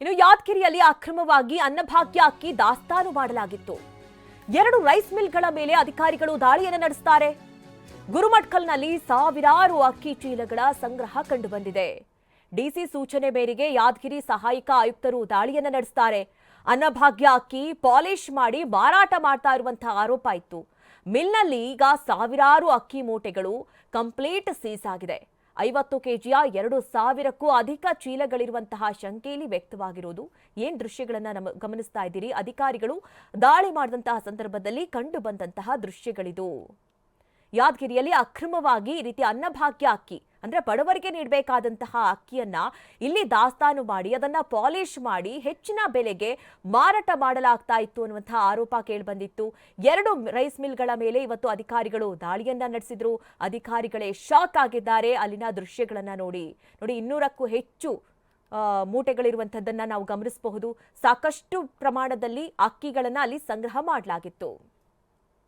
ಇನ್ನು ಯಾದಗಿರಿಯಲ್ಲಿ ಅಕ್ರಮವಾಗಿ ಅನ್ನಭಾಗ್ಯ ಅಕ್ಕಿ ದಾಸ್ತಾನು ಮಾಡಲಾಗಿತ್ತು. ಎರಡು ರೈಸ್ ಮಿಲ್ಗಳ ಮೇಲೆ ಅಧಿಕಾರಿಗಳು ದಾಳಿಯನ್ನು ನಡೆಸುತ್ತಾರೆ ಗುರುಮಟ್ಕಲ್ನಲ್ಲಿ ಸಾವಿರಾರು ಅಕ್ಕಿ ಚೀಲಗಳ ಸಂಗ್ರಹ ಕಂಡುಬಂದಿದೆ. ಡಿಸಿ ಸೂಚನೆ ಮೇರೆಗೆ ಯಾದಗಿರಿ ಸಹಾಯಕ ಆಯುಕ್ತರು ದಾಳಿಯನ್ನು ನಡೆಸುತ್ತಾರೆ ಅನ್ನಭಾಗ್ಯ ಅಕ್ಕಿ ಪಾಲಿಶ್ ಮಾಡಿ ಮಾರಾಟ ಮಾಡ್ತಾ ಇರುವಂತಹ ಆರೋಪ ಇತ್ತು. ಮಿಲ್ನಲ್ಲಿ ಈಗ ಸಾವಿರಾರು ಅಕ್ಕಿ ಮೂಟೆಗಳು ಕಂಪ್ಲೀಟ್ ಸೀಸ್ ಆಗಿದೆ ಐವತ್ತು ಕೆಜಿಯ ಎರಡು ಸಾವಿರಕ್ಕೂ ಅಧಿಕ ಚೀಲಗಳಿರುವಂತಹ ಶಂಕೆಯಲ್ಲಿ ವ್ಯಕ್ತವಾಗಿರುವುದು. ಏನ್ ದೃಶ್ಯಗಳನ್ನ ನಮ್ಮ ಗಮನಿಸ್ತಾ ಇದ್ದೀರಿ? ಅಧಿಕಾರಿಗಳು ದಾಳಿ ಮಾಡಿದಂತಹ ಸಂದರ್ಭದಲ್ಲಿ ಕಂಡು ಬಂದಂತಹ ದೃಶ್ಯಗಳಿದು. ಯಾದಗಿರಿಯಲ್ಲಿ ಅಕ್ರಮವಾಗಿ ಈ ರೀತಿ ಅನ್ನಭಾಗ್ಯ ಅಕ್ಕಿ ಅಂದ್ರೆ ಬಡವರಿಗೆ ನೀಡಬೇಕಾದಂತಹ ಅಕ್ಕಿಯನ್ನ ಇಲ್ಲಿ ದಾಸ್ತಾನು ಮಾಡಿ, ಅದನ್ನ ಪಾಲಿಶ್ ಮಾಡಿ ಹೆಚ್ಚಿನ ಬೆಲೆಗೆ ಮಾರಾಟ ಮಾಡಲಾಗ್ತಾ ಇತ್ತು ಅನ್ನುವಂತಹ ಆರೋಪ ಕೇಳಿಬಂದಿತ್ತು. ಎರಡು ರೈಸ್ ಮಿಲ್ಗಳ ಮೇಲೆ ಇವತ್ತು ಅಧಿಕಾರಿಗಳು ದಾಳಿಯನ್ನ ನಡೆಸಿದ್ರು. ಅಧಿಕಾರಿಗಳೇ ಶಾಕ್ ಆಗಿದ್ದಾರೆ. ಅಲ್ಲಿನ ದೃಶ್ಯಗಳನ್ನು ನೋಡಿ ನೋಡಿ ಇನ್ನೂರಕ್ಕೂ ಹೆಚ್ಚು ಮೂಟೆಗಳಿರುವಂಥದ್ದನ್ನು ನಾವು ಗಮನಿಸಬಹುದು. ಸಾಕಷ್ಟು ಪ್ರಮಾಣದಲ್ಲಿ ಅಕ್ಕಿಗಳನ್ನು ಅಲ್ಲಿ ಸಂಗ್ರಹ ಮಾಡಲಾಗಿತ್ತು.